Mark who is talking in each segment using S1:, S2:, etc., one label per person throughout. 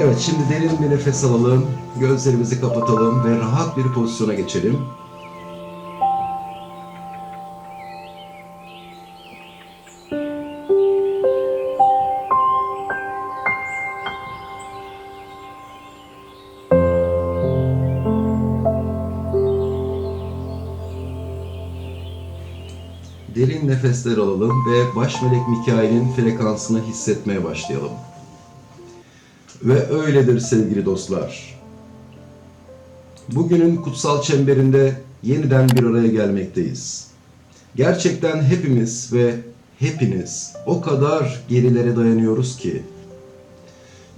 S1: Evet şimdi derin bir nefes alalım. Gözlerimizi kapatalım ve rahat bir pozisyona geçelim. Nefesler alalım ve baş melek Mikail'in frekansını hissetmeye başlayalım. Ve öyledir sevgili dostlar. Bugünün kutsal çemberinde yeniden bir araya gelmekteyiz. Gerçekten hepimiz ve hepiniz o kadar gerilere dayanıyoruz ki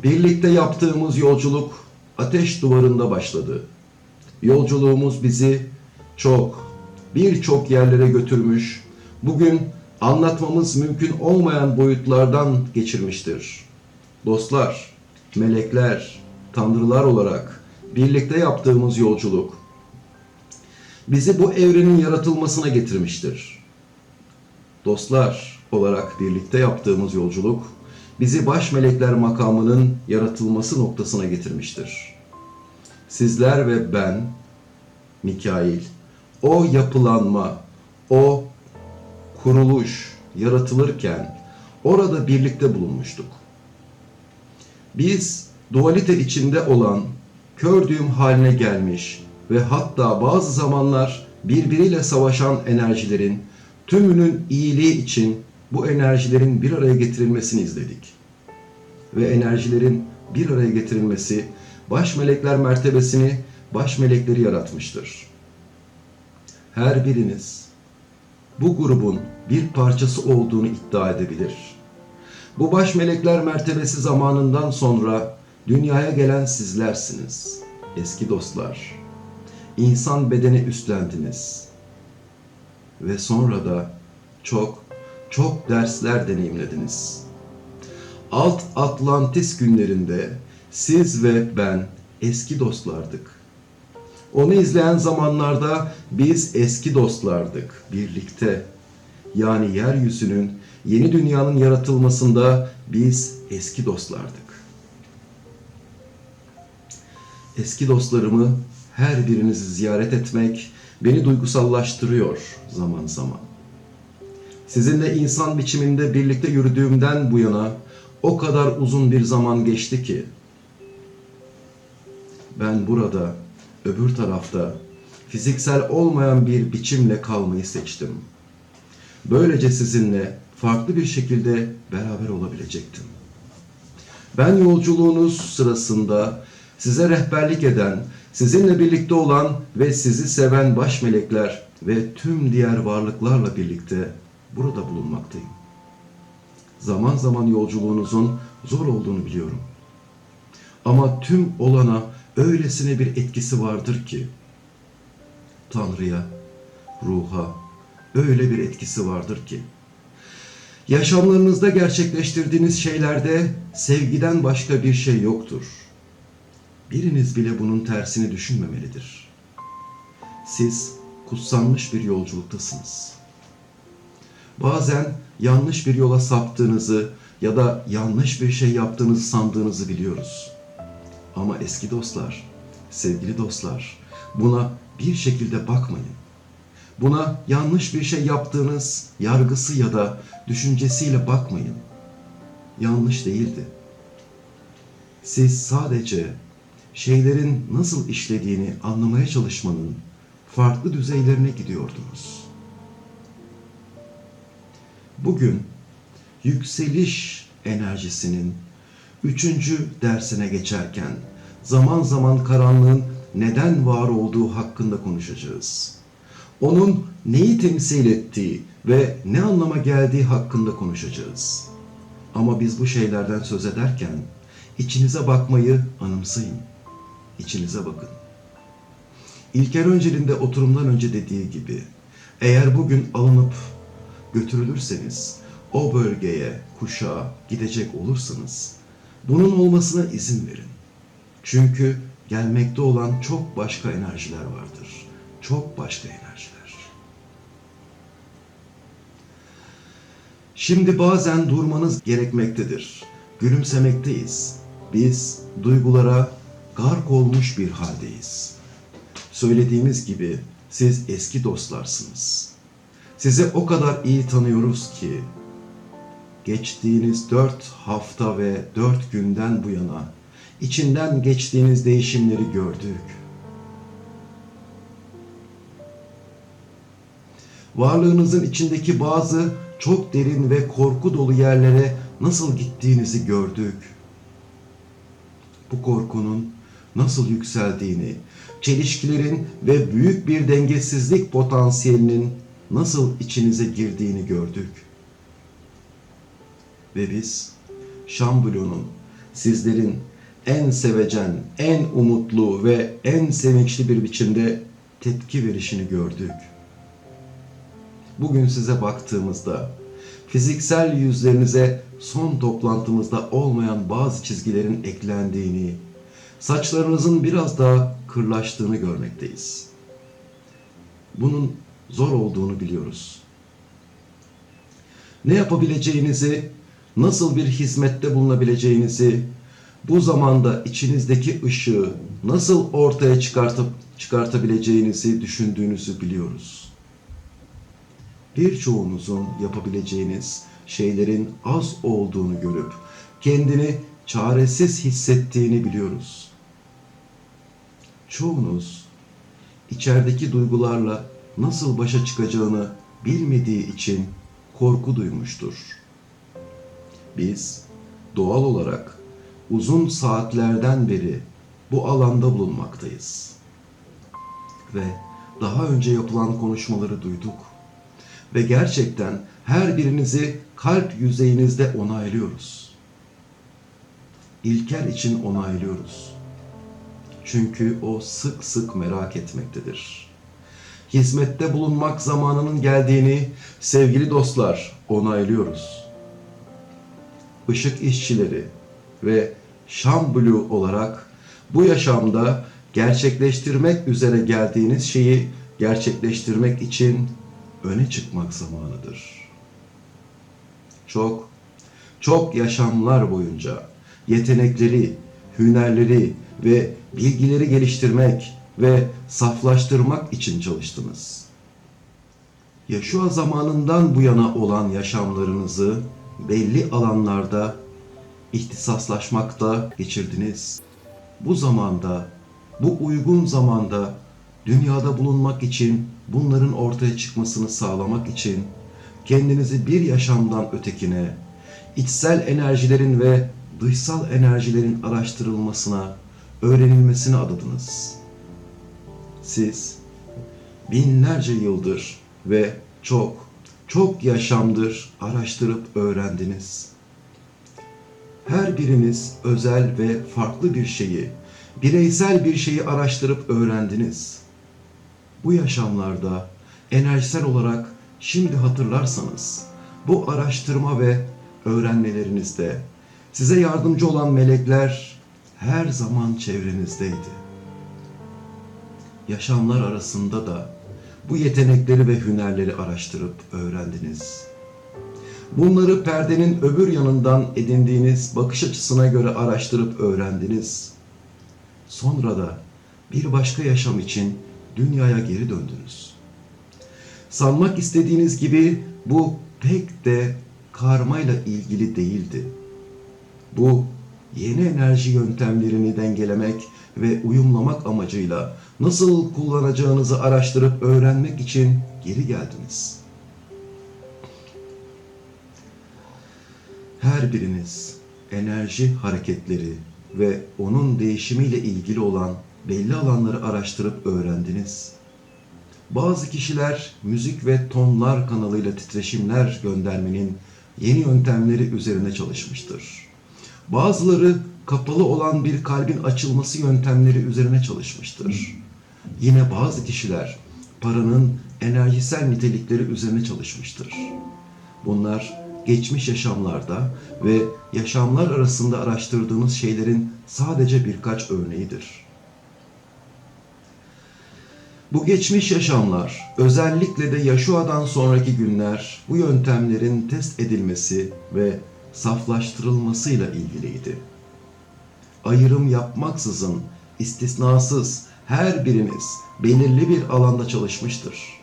S1: birlikte yaptığımız yolculuk ateş duvarında başladı. Yolculuğumuz bizi çok birçok yerlere götürmüş. Bugün anlatmamız mümkün olmayan boyutlardan geçirmiştir. Dostlar, melekler, tanrılar olarak birlikte yaptığımız yolculuk bizi bu evrenin yaratılmasına getirmiştir. Dostlar olarak birlikte yaptığımız yolculuk bizi baş melekler makamının yaratılması noktasına getirmiştir. Sizler ve ben, Mikail, o yapılanma, o kuruluş yaratılırken orada birlikte bulunmuştuk. Biz dualite içinde olan kör düğüm haline gelmiş ve hatta bazı zamanlar birbiriyle savaşan enerjilerin tümünün iyiliği için bu enerjilerin bir araya getirilmesini izledik. Ve enerjilerin bir araya getirilmesi baş melekler mertebesini baş melekleri yaratmıştır. Her biriniz bu grubun bir parçası olduğunu iddia edebilir. Bu baş melekler mertebesi zamanından sonra dünyaya gelen sizlersiniz. Eski dostlar. İnsan bedeni üstlendiniz. Ve sonra da çok çok dersler deneyimlediniz. Alt Atlantis günlerinde siz ve ben eski dostlardık. Onu izleyen zamanlarda biz eski dostlardık birlikte. Yani yeryüzünün yeni dünyanın yaratılmasında biz eski dostlardık. Eski dostlarımı her birinizi ziyaret etmek beni duygusallaştırıyor zaman zaman. Sizinle insan biçiminde birlikte yürüdüğümden bu yana o kadar uzun bir zaman geçti ki ben burada öbür tarafta fiziksel olmayan bir biçimle kalmayı seçtim. Böylece sizinle farklı bir şekilde beraber olabilecektim. Ben yolculuğunuz sırasında size rehberlik eden, sizinle birlikte olan ve sizi seven baş melekler ve tüm diğer varlıklarla birlikte burada bulunmaktayım. Zaman zaman yolculuğunuzun zor olduğunu biliyorum. Ama tüm olana öylesine bir etkisi vardır ki Tanrı'ya, ruha öyle bir etkisi vardır ki yaşamlarınızda gerçekleştirdiğiniz şeylerde sevgiden başka bir şey yoktur. Biriniz bile bunun tersini düşünmemelidir. Siz kutsanmış bir yolculuktasınız. Bazen yanlış bir yola saptığınızı ya da yanlış bir şey yaptığınızı sandığınızı biliyoruz. Ama eski dostlar, sevgili dostlar, buna bir şekilde bakmayın. Buna yanlış bir şey yaptığınız yargısı ya da düşüncesiyle bakmayın. Yanlış değildi. Siz sadece şeylerin nasıl işlediğini anlamaya çalışmanın farklı düzeylerine gidiyordunuz. Bugün yükseliş enerjisinin üçüncü dersine geçerken zaman zaman karanlığın neden var olduğu hakkında konuşacağız. Onun neyi temsil ettiği ve ne anlama geldiği hakkında konuşacağız. Ama biz bu şeylerden söz ederken içinize bakmayı anımsayın. İçinize bakın. İlker Öncel'in oturumdan önce dediği gibi eğer bugün alınıp götürülürseniz o bölgeye, kuşağa gidecek olursanız bunun olmasına izin verin. Çünkü gelmekte olan çok başka enerjiler vardır. Çok başka enerjiler. Şimdi bazen durmanız gerekmektedir. Gülümsemekteyiz. Biz duygulara gark olmuş bir haldeyiz. Söylediğimiz gibi siz eski dostlarsınız. Sizi o kadar iyi tanıyoruz ki geçtiğiniz dört hafta ve dört günden bu yana içinden geçtiğiniz değişimleri gördük. Varlığınızın içindeki bazı çok derin ve korku dolu yerlere nasıl gittiğinizi gördük. Bu korkunun nasıl yükseldiğini, çelişkilerin ve büyük bir dengesizlik potansiyelinin nasıl içinize girdiğini gördük. Ve biz Şambulon'un sizlerin en sevecen, en umutlu ve en sevinçli bir biçimde tepki verişini gördük. Bugün size baktığımızda fiziksel yüzlerinize son toplantımızda olmayan bazı çizgilerin eklendiğini, saçlarınızın biraz daha kırlaştığını görmekteyiz. Bunun zor olduğunu biliyoruz. Ne yapabileceğinizi, nasıl bir hizmette bulunabileceğinizi, bu zamanda içinizdeki ışığı nasıl ortaya çıkartıp çıkartabileceğinizi düşündüğünüzü biliyoruz. Birçoğunuzun yapabileceğiniz şeylerin az olduğunu görüp kendini çaresiz hissettiğini biliyoruz. Çoğunuz içerideki duygularla nasıl başa çıkacağını bilmediği için korku duymuştur. Biz doğal olarak uzun saatlerden beri bu alanda bulunmaktayız. Ve daha önce yapılan konuşmaları duyduk. Ve gerçekten her birinizi kalp yüzeyinizde onaylıyoruz. İlker için onaylıyoruz. Çünkü o sık sık merak etmektedir. Hizmette bulunmak zamanının geldiğini sevgili dostlar onaylıyoruz. Işık işçileri ve Şam Blue olarak bu yaşamda gerçekleştirmek üzere geldiğiniz şeyi gerçekleştirmek için öne çıkmak zamanıdır. Çok, çok yaşamlar boyunca yetenekleri, hünerleri ve bilgileri geliştirmek ve saflaştırmak için çalıştınız. Yaşua zamanından bu yana olan yaşamlarınızı belli alanlarda ihtisaslaşmakta geçirdiniz. Bu zamanda, bu uygun zamanda dünyada bulunmak için, bunların ortaya çıkmasını sağlamak için kendinizi bir yaşamdan ötekine, içsel enerjilerin ve dışsal enerjilerin araştırılmasına, öğrenilmesine adadınız. Siz binlerce yıldır ve çok, çok yaşamdır araştırıp öğrendiniz. Her biriniz özel ve farklı bir şeyi, bireysel bir şeyi araştırıp öğrendiniz. Bu yaşamlarda enerjisel olarak şimdi hatırlarsanız bu araştırma ve öğrenmelerinizde size yardımcı olan melekler her zaman çevrenizdeydi. Yaşamlar arasında da bu yetenekleri ve hünerleri araştırıp öğrendiniz. Bunları perdenin öbür yanından edindiğiniz bakış açısına göre araştırıp öğrendiniz. Sonra da bir başka yaşam için dünyaya geri döndünüz. Sanmak istediğiniz gibi bu pek de karmayla ilgili değildi. Bu yeni enerji yöntemlerini dengelemek ve uyumlamak amacıyla nasıl kullanacağınızı araştırıp öğrenmek için geri geldiniz. Her biriniz enerji hareketleri ve onun değişimiyle ilgili olan belli alanları araştırıp öğrendiniz. Bazı kişiler müzik ve tonlar kanalıyla titreşimler göndermenin yeni yöntemleri üzerine çalışmıştır. Bazıları kapalı olan bir kalbin açılması yöntemleri üzerine çalışmıştır. Yine bazı kişiler paranın enerjisel nitelikleri üzerine çalışmıştır. Bunlar geçmiş yaşamlarda ve yaşamlar arasında araştırdığımız şeylerin sadece birkaç örneğidir. Bu geçmiş yaşamlar, özellikle de Yaşua'dan sonraki günler bu yöntemlerin test edilmesi ve saflaştırılmasıyla ilgiliydi. Ayrım yapmaksızın, istisnasız her biriniz belirli bir alanda çalışmıştır.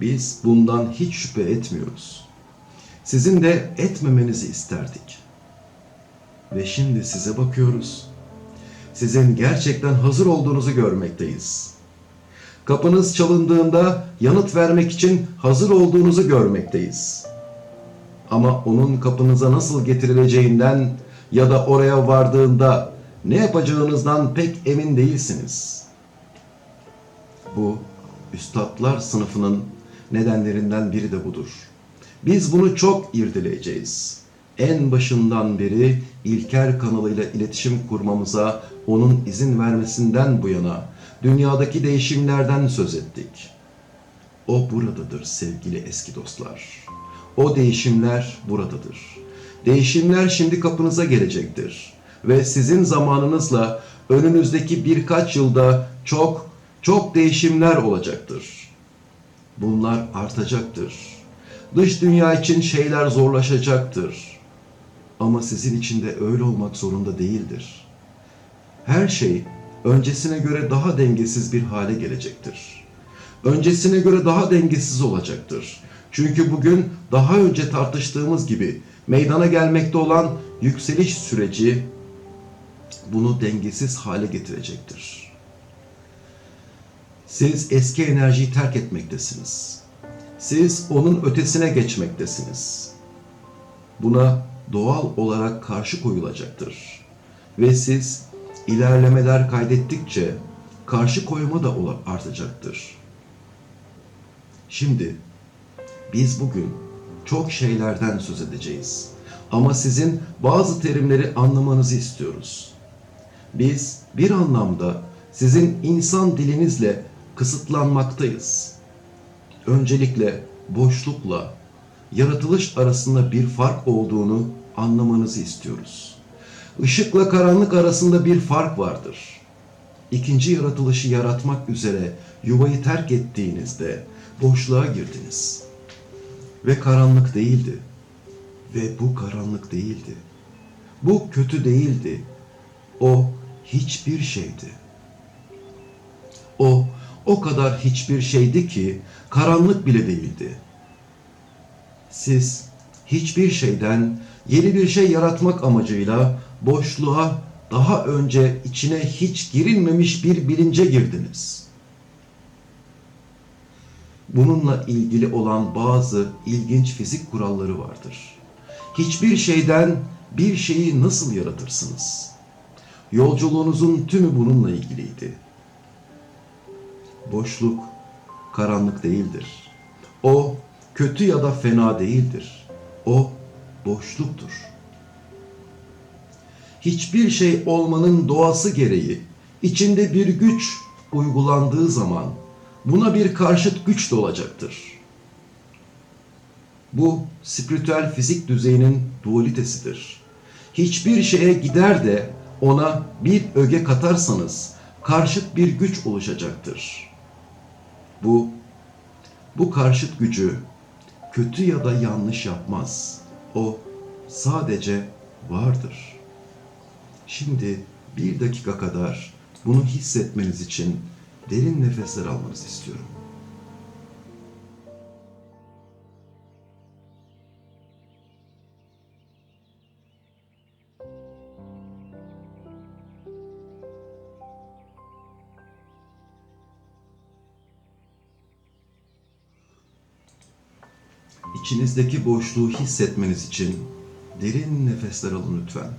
S1: Biz bundan hiç şüphe etmiyoruz. Sizin de etmemenizi isterdik. Ve şimdi size bakıyoruz. Sizin gerçekten hazır olduğunuzu görmekteyiz. Kapınız çalındığında yanıt vermek için hazır olduğunuzu görmekteyiz. Ama onun kapınıza nasıl getirileceğinden ya da oraya vardığında ne yapacağınızdan pek emin değilsiniz. Bu üstadlar sınıfının nedenlerinden biri de budur. Biz bunu çok irdeleyeceğiz. En başından beri İlker kanalıyla iletişim kurmamıza onun izin vermesinden bu yana dünyadaki değişimlerden söz ettik. O buradadır sevgili eski dostlar. O değişimler buradadır. Değişimler şimdi kapınıza gelecektir. Ve sizin zamanınızla önünüzdeki birkaç yılda çok çok değişimler olacaktır. Bunlar artacaktır. Dış dünya için şeyler zorlaşacaktır. Ama sizin için de öyle olmak zorunda değildir. Her şey öncesine göre daha dengesiz bir hale gelecektir. Öncesine göre daha dengesiz olacaktır. Çünkü bugün daha önce tartıştığımız gibi meydana gelmekte olan yükseliş süreci bunu dengesiz hale getirecektir. Siz eski enerjiyi terk etmektesiniz. Siz onun ötesine geçmektesiniz. Buna doğal olarak karşı koyulacaktır. Ve siz ilerlemeler kaydettikçe karşı koyma da artacaktır. Şimdi biz bugün çok şeylerden söz edeceğiz. Ama sizin bazı terimleri anlamanızı istiyoruz. Biz bir anlamda sizin insan dilinizle kısıtlanmaktayız. Öncelikle boşlukla yaratılış arasında bir fark olduğunu anlamanızı istiyoruz. Işıkla karanlık arasında bir fark vardır. İkinci yaratılışı yaratmak üzere yuvayı terk ettiğinizde boşluğa girdiniz. Ve karanlık değildi. Ve bu karanlık değildi. Bu kötü değildi. O hiçbir şeydi. O o kadar hiçbir şeydi ki karanlık bile değildi. Siz hiçbir şeyden yeni bir şey yaratmak amacıyla boşluğa daha önce içine hiç girilmemiş bir bilince girdiniz. Bununla ilgili olan bazı ilginç fizik kuralları vardır. Hiçbir şeyden bir şeyi nasıl yaratırsınız? Yolculuğunuzun tümü bununla ilgiliydi. Boşluk karanlık değildir. O kötü ya da fena değildir. O boşluktur. Hiçbir şey olmanın doğası gereği içinde bir güç uygulandığı zaman buna bir karşıt güç de olacaktır. Bu spiritüel fizik düzeyinin dualitesidir. Hiçbir şeye gider de ona bir öge katarsanız karşıt bir güç oluşacaktır. Bu bu karşıt gücü kötü ya da yanlış yapmaz. O sadece vardır. Şimdi bir dakika kadar bunu hissetmeniz için derin nefesler almanızı istiyorum. İçinizdeki boşluğu hissetmeniz için derin nefesler alın lütfen.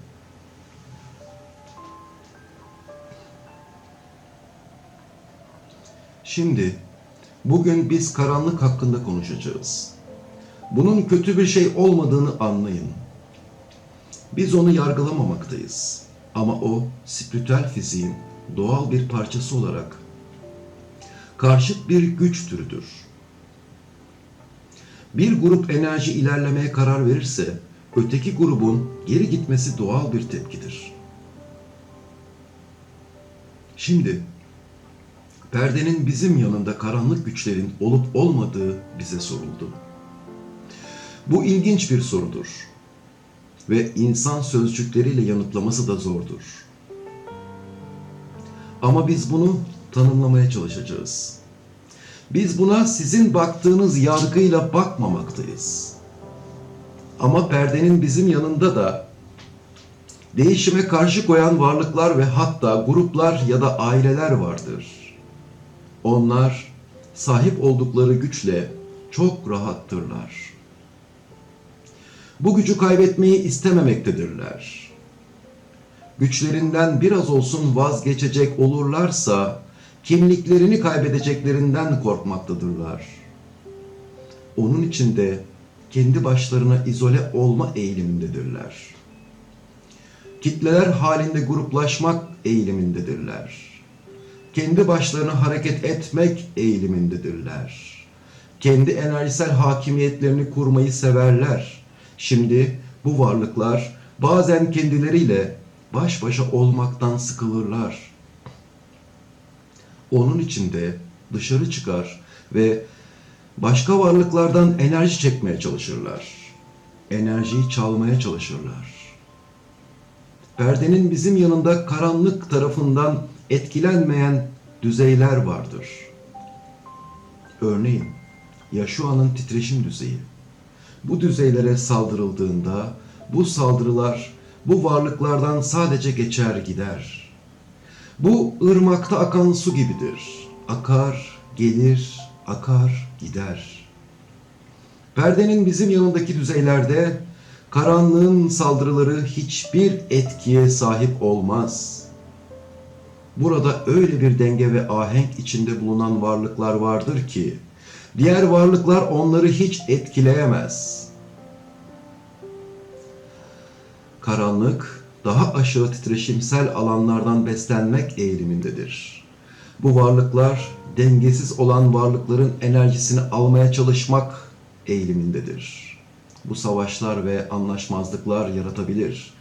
S1: Şimdi bugün biz karanlık hakkında konuşacağız. Bunun kötü bir şey olmadığını anlayın. Biz onu yargılamamaktayız. Ama o spiritüel fiziğin doğal bir parçası olarak karşıt bir güç türüdür. Bir grup enerji ilerlemeye karar verirse öteki grubun geri gitmesi doğal bir tepkidir. Şimdi Perdenin bizim yanında karanlık güçlerin olup olmadığı bize soruldu. Bu ilginç bir sorudur ve insan sözcükleriyle yanıtlaması da zordur. Ama biz bunu tanımlamaya çalışacağız. Biz buna sizin baktığınız yargıyla bakmamaktayız. Ama perdenin bizim yanında da değişime karşı koyan varlıklar ve hatta gruplar ya da aileler vardır. Onlar sahip oldukları güçle çok rahattırlar. Bu gücü kaybetmeyi istememektedirler. Güçlerinden biraz olsun vazgeçecek olurlarsa kimliklerini kaybedeceklerinden korkmaktadırlar. Onun için de kendi başlarına izole olma eğilimindedirler. Kitleler halinde gruplaşmak eğilimindedirler. Kendi başlarına hareket etmek eğilimindedirler. Kendi enerjisel hakimiyetlerini kurmayı severler. Şimdi bu varlıklar bazen kendileriyle baş başa olmaktan sıkılırlar. Onun için de dışarı çıkar ve başka varlıklardan enerji çekmeye çalışırlar. Enerjiyi çalmaya çalışırlar. Perdenin bizim yanında karanlık tarafından etkilenmeyen düzeyler vardır. Örneğin Yaşua'nın titreşim düzeyi. Bu düzeylere saldırıldığında bu saldırılar bu varlıklardan sadece geçer gider. Bu ırmakta akan su gibidir. Akar, gelir, akar, gider. Perdenin bizim yanındaki düzeylerde karanlığın saldırıları hiçbir etkiye sahip olmaz. Burada öyle bir denge ve ahenk içinde bulunan varlıklar vardır ki diğer varlıklar onları hiç etkileyemez. Karanlık daha aşağı titreşimsel alanlardan beslenmek eğilimindedir. Bu varlıklar dengesiz olan varlıkların enerjisini almaya çalışmak eğilimindedir. Bu savaşlar ve anlaşmazlıklar yaratabilir.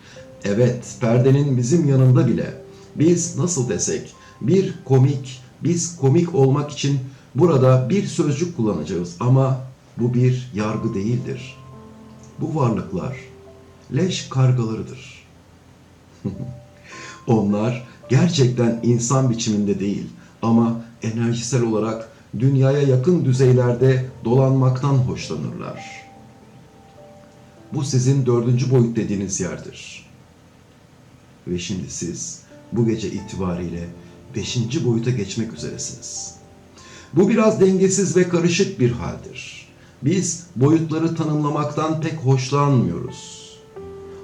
S1: Evet, perdenin bizim yanında bile biz nasıl desek bir komik, biz komik olmak için burada bir sözcük kullanacağız ama bu bir yargı değildir. Bu varlıklar leş kargalarıdır. Onlar gerçekten insan biçiminde değil ama enerjisel olarak dünyaya yakın düzeylerde dolanmaktan hoşlanırlar. Bu sizin dördüncü boyut dediğiniz yerdir. Ve şimdi siz bu gece itibariyle beşinci boyuta geçmek üzeresiniz. Bu biraz dengesiz ve karışık bir haldir. Biz boyutları tanımlamaktan pek hoşlanmıyoruz.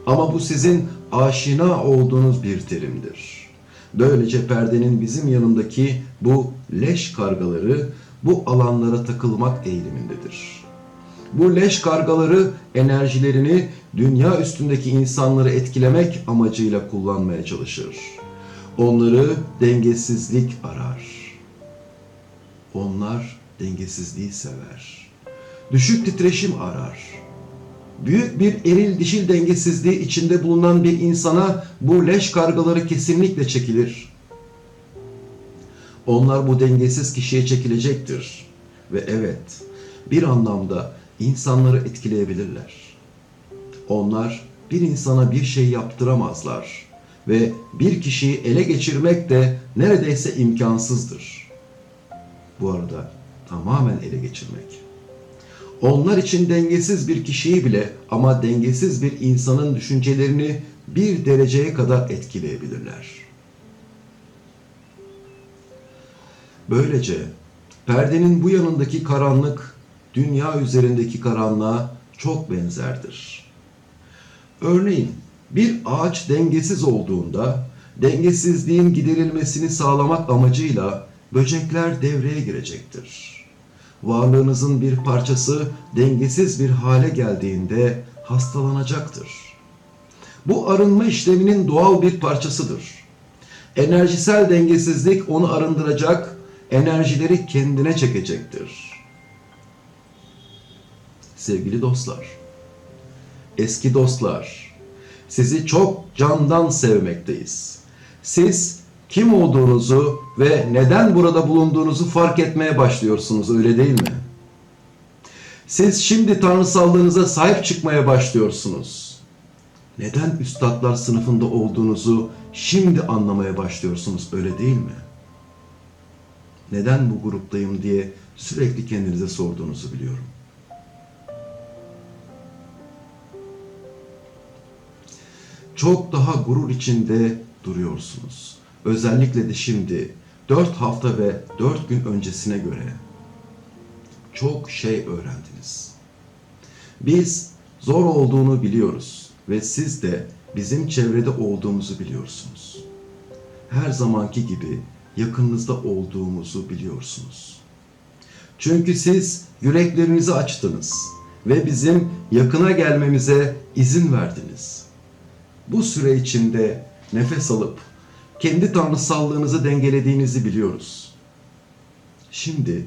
S1: Ama bu sizin aşina olduğunuz bir terimdir. Böylece perdenin bizim yanındaki bu leş kargaları bu alanlara takılmak eğilimindedir. Bu leş kargaları enerjilerini dünya üstündeki insanları etkilemek amacıyla kullanmaya çalışır. Onları dengesizlik arar. Onlar dengesizliği sever. Düşük titreşim arar. Büyük bir eril dişil dengesizliği içinde bulunan bir insana bu leş kargaları kesinlikle çekilir. Onlar bu dengesiz kişiye çekilecektir. Ve evet, bir anlamda insanları etkileyebilirler. Onlar bir insana bir şey yaptıramazlar ve bir kişiyi ele geçirmek de neredeyse imkansızdır. Bu arada tamamen ele geçirmek. Onlar için dengesiz bir kişiyi bile ama dengesiz bir insanın düşüncelerini bir dereceye kadar etkileyebilirler. Böylece perdenin bu yanındaki karanlık dünya üzerindeki karanlığa çok benzerdir. Örneğin bir ağaç dengesiz olduğunda dengesizliğin giderilmesini sağlamak amacıyla böcekler devreye girecektir. Varlığınızın bir parçası dengesiz bir hale geldiğinde hastalanacaktır. Bu arınma işleminin doğal bir parçasıdır. Enerjisel dengesizlik onu arındıracak, enerjileri kendine çekecektir. Sevgili dostlar, eski dostlar, sizi çok candan sevmekteyiz. Siz kim olduğunuzu ve neden burada bulunduğunuzu fark etmeye başlıyorsunuz öyle değil mi? Siz şimdi tanrısallığınıza sahip çıkmaya başlıyorsunuz. Neden üstadlar sınıfında olduğunuzu şimdi anlamaya başlıyorsunuz öyle değil mi? Neden bu gruptayım diye sürekli kendinize sorduğunuzu biliyorum. Çok daha gurur içinde duruyorsunuz. Özellikle de şimdi 4 hafta ve 4 gün öncesine göre çok şey öğrendiniz. Biz zor olduğunu biliyoruz ve siz de bizim çevrede olduğumuzu biliyorsunuz. Her zamanki gibi yakınınızda olduğumuzu biliyorsunuz. Çünkü siz yüreklerinizi açtınız ve bizim yakına gelmemize izin verdiniz. Bu süre içinde nefes alıp kendi tanrısallığınızı dengelediğinizi biliyoruz. Şimdi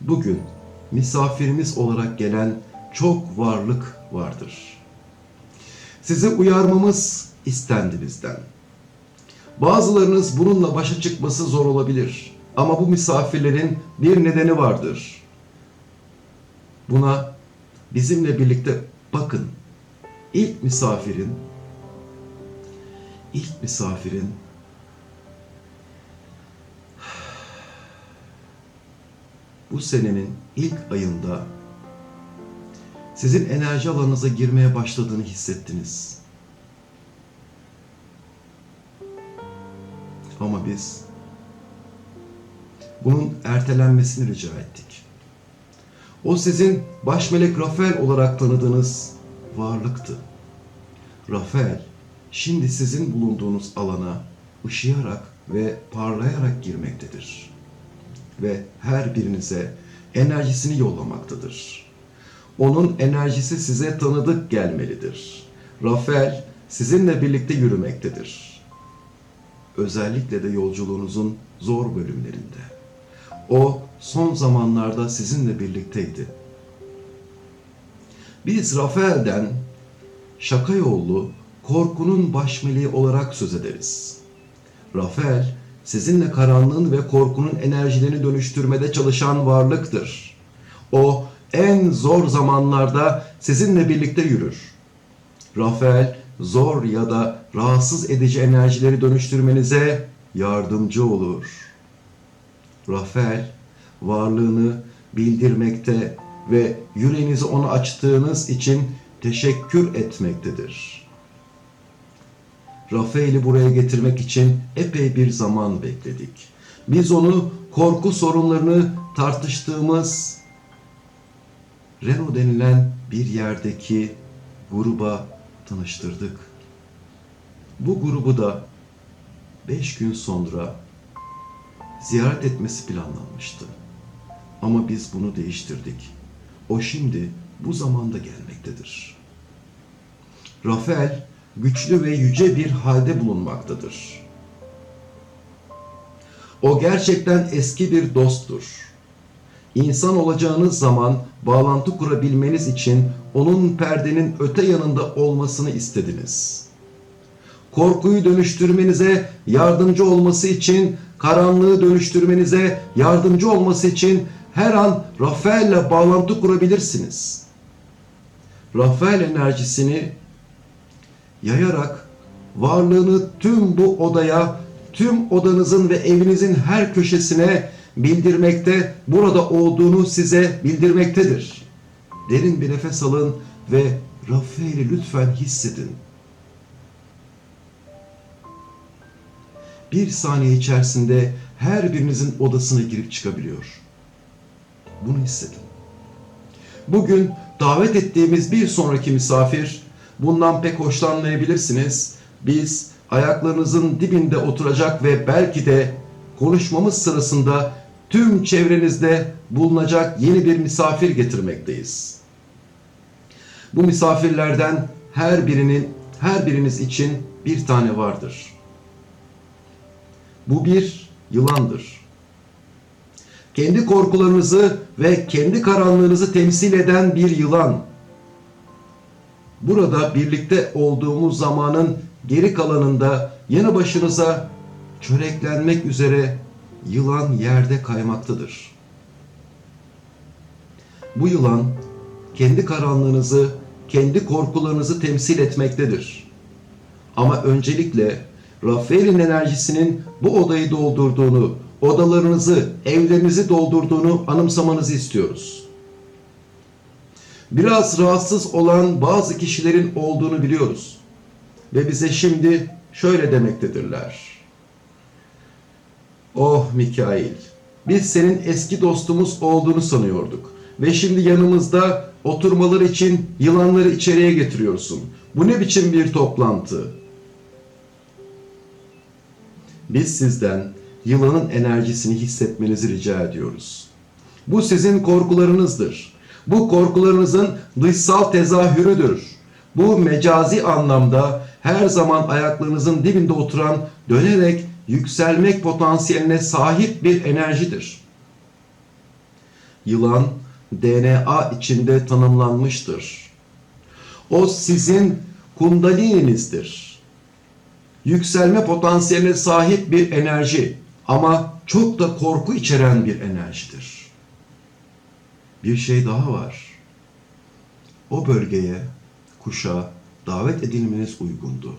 S1: bugün misafirimiz olarak gelen çok varlık vardır. Sizi uyarmamız istendi bizden. Bazılarınız bununla başa çıkması zor olabilir. Ama bu misafirlerin bir nedeni vardır. Buna bizimle birlikte bakın. İlk misafirin ilk misafirin bu senenin ilk ayında sizin enerji alanınıza girmeye başladığını hissettiniz. Ama biz bunun ertelenmesini rica ettik. O sizin baş melek Rafael olarak tanıdığınız varlıktı. Rafael şimdi sizin bulunduğunuz alana ışıyarak ve parlayarak girmektedir. Ve her birinize enerjisini yollamaktadır. Onun enerjisi size tanıdık gelmelidir. Rafael sizinle birlikte yürümektedir. Özellikle de yolculuğunuzun zor bölümlerinde. O son zamanlarda sizinle birlikteydi. Biz Rafael'den şaka yollu korkunun başmeleği olarak söz ederiz. Rafael sizinle karanlığın ve korkunun enerjilerini dönüştürmede çalışan varlıktır. O en zor zamanlarda sizinle birlikte yürür. Rafael zor ya da rahatsız edici enerjileri dönüştürmenize yardımcı olur. Rafael varlığını bildirmekte ve yüreğinizi ona açtığınız için teşekkür etmektedir. Rafael'i buraya getirmek için epey bir zaman bekledik. Biz onu korku sorunlarını tartıştığımız Reno denilen bir yerdeki gruba tanıştırdık. Bu grubu da beş gün sonra ziyaret etmesi planlanmıştı. Ama biz bunu değiştirdik. O şimdi bu zamanda gelmektedir. Rafael güçlü ve yüce bir halde bulunmaktadır. O gerçekten eski bir dosttur. İnsan olacağınız zaman bağlantı kurabilmeniz için onun perdenin öte yanında olmasını istediniz. Korkuyu dönüştürmenize yardımcı olması için, karanlığı dönüştürmenize yardımcı olması için her an Rafael'le bağlantı kurabilirsiniz. Rafael enerjisini yayarak varlığını tüm bu odaya, tüm odanızın ve evinizin her köşesine bildirmekte, burada olduğunu size bildirmektedir. Derin bir nefes alın ve Rafael'i lütfen hissedin. Bir saniye içerisinde her birinizin odasına girip çıkabiliyor. Bunu hissedin. Bugün davet ettiğimiz bir sonraki misafir bundan pek hoşlanmayabilirsiniz. Biz ayaklarınızın dibinde oturacak ve belki de konuşmamız sırasında tüm çevrenizde bulunacak yeni bir misafir getirmekteyiz. Bu misafirlerden her birinin her biriniz için bir tane vardır. Bu bir yılandır. Kendi korkularınızı ve kendi karanlığınızı temsil eden bir yılan. Burada birlikte olduğumuz zamanın geri kalanında yanı başınıza çöreklenmek üzere yılan yerde kaymaktadır. Bu yılan kendi karanlığınızı, kendi korkularınızı temsil etmektedir. Ama öncelikle Rafael'in enerjisinin bu odayı doldurduğunu, odalarınızı, evlerinizi doldurduğunu anımsamanızı istiyoruz. Biraz rahatsız olan bazı kişilerin olduğunu biliyoruz. Ve bize şimdi şöyle demektedirler. Oh Mikail, biz senin eski dostumuz olduğunu sanıyorduk. Ve şimdi yanımızda oturmaları için yılanları içeriye getiriyorsun. Bu ne biçim bir toplantı? Biz sizden yılanın enerjisini hissetmenizi rica ediyoruz. Bu sizin korkularınızdır. Bu korkularınızın dışsal tezahürüdür. Bu mecazi anlamda her zaman ayaklarınızın dibinde oturan, dönerek yükselmek potansiyeline sahip bir enerjidir. Yılan DNA içinde tanımlanmıştır. O sizin kundalininizdir. Yükselme potansiyeline sahip bir enerji ama çok da korku içeren bir enerjidir. Bir şey daha var. O bölgeye, kuşa davet edilmeniz uygundu.